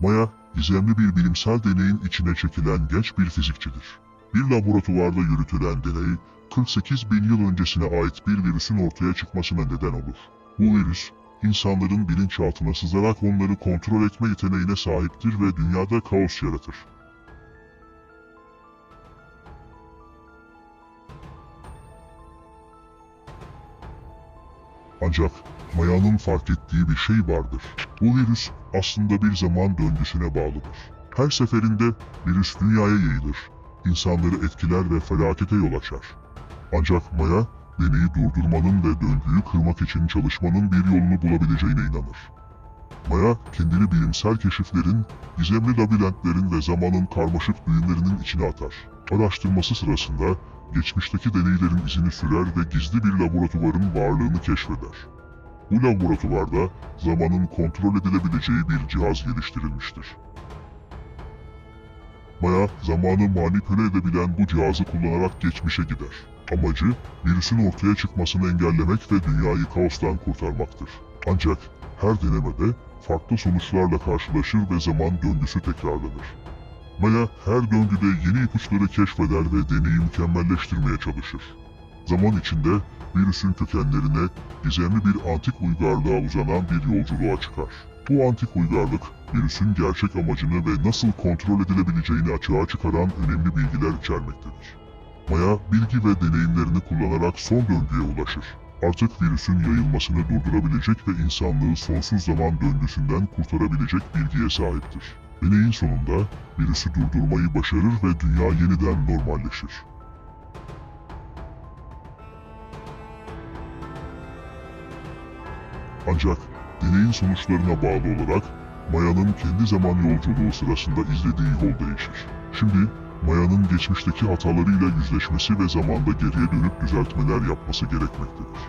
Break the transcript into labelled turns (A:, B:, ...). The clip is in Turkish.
A: Maya, gizemli bir bilimsel deneyin içine çekilen genç bir fizikçidir. Bir laboratuvarda yürütülen deney, 48 bin yıl öncesine ait bir virüsün ortaya çıkmasına neden olur. Bu virüs, insanların bilinçaltına sızarak onları kontrol etme yeteneğine sahiptir ve dünyada kaos yaratır. Ancak Maya'nın fark ettiği bir şey vardır. Bu virüs aslında bir zaman döngüsüne bağlıdır. Her seferinde virüs dünyaya yayılır, insanları etkiler ve felakete yol açar. Ancak Maya, deneyi durdurmanın ve döngüyü kırmak için çalışmanın bir yolunu bulabileceğine inanır. Maya, kendini bilimsel keşiflerin, gizemli labirentlerin ve zamanın karmaşık düğümlerinin içine atar. Araştırması sırasında geçmişteki deneylerin izini sürer ve gizli bir laboratuvarın varlığını keşfeder. Bu laboratuvarda zamanın kontrol edilebileceği bir cihaz geliştirilmiştir. Maya, zamanı manipüle edebilen bu cihazı kullanarak geçmişe gider. Amacı, virüsün ortaya çıkmasını engellemek ve dünyayı kaostan kurtarmaktır. Ancak her denemede farklı sonuçlarla karşılaşır ve zaman döngüsü tekrarlanır. Maya her döngüde yeni ipuçları keşfeder ve deneyi mükemmelleştirmeye çalışır. Zaman içinde virüsün kökenlerine gizemli bir antik uygarlığa uzanan bir yolculuğa çıkar. Bu antik uygarlık, virüsün gerçek amacını ve nasıl kontrol edilebileceğini açığa çıkaran önemli bilgiler içermektedir. Maya, bilgi ve deneyimlerini kullanarak son döngüye ulaşır. Artık virüsün yayılmasını durdurabilecek ve insanlığı sonsuz zaman döngüsünden kurtarabilecek bilgiye sahiptir. Deneyin sonunda virüsü durdurmayı başarır ve dünya yeniden normalleşir. Ancak deneyin sonuçlarına bağlı olarak Maya'nın kendi zaman yolculuğu sırasında izlediği yol değişir. Şimdi Maya'nın geçmişteki hatalarıyla yüzleşmesi ve zamanda geriye dönüp düzeltmeler yapması gerekmektedir.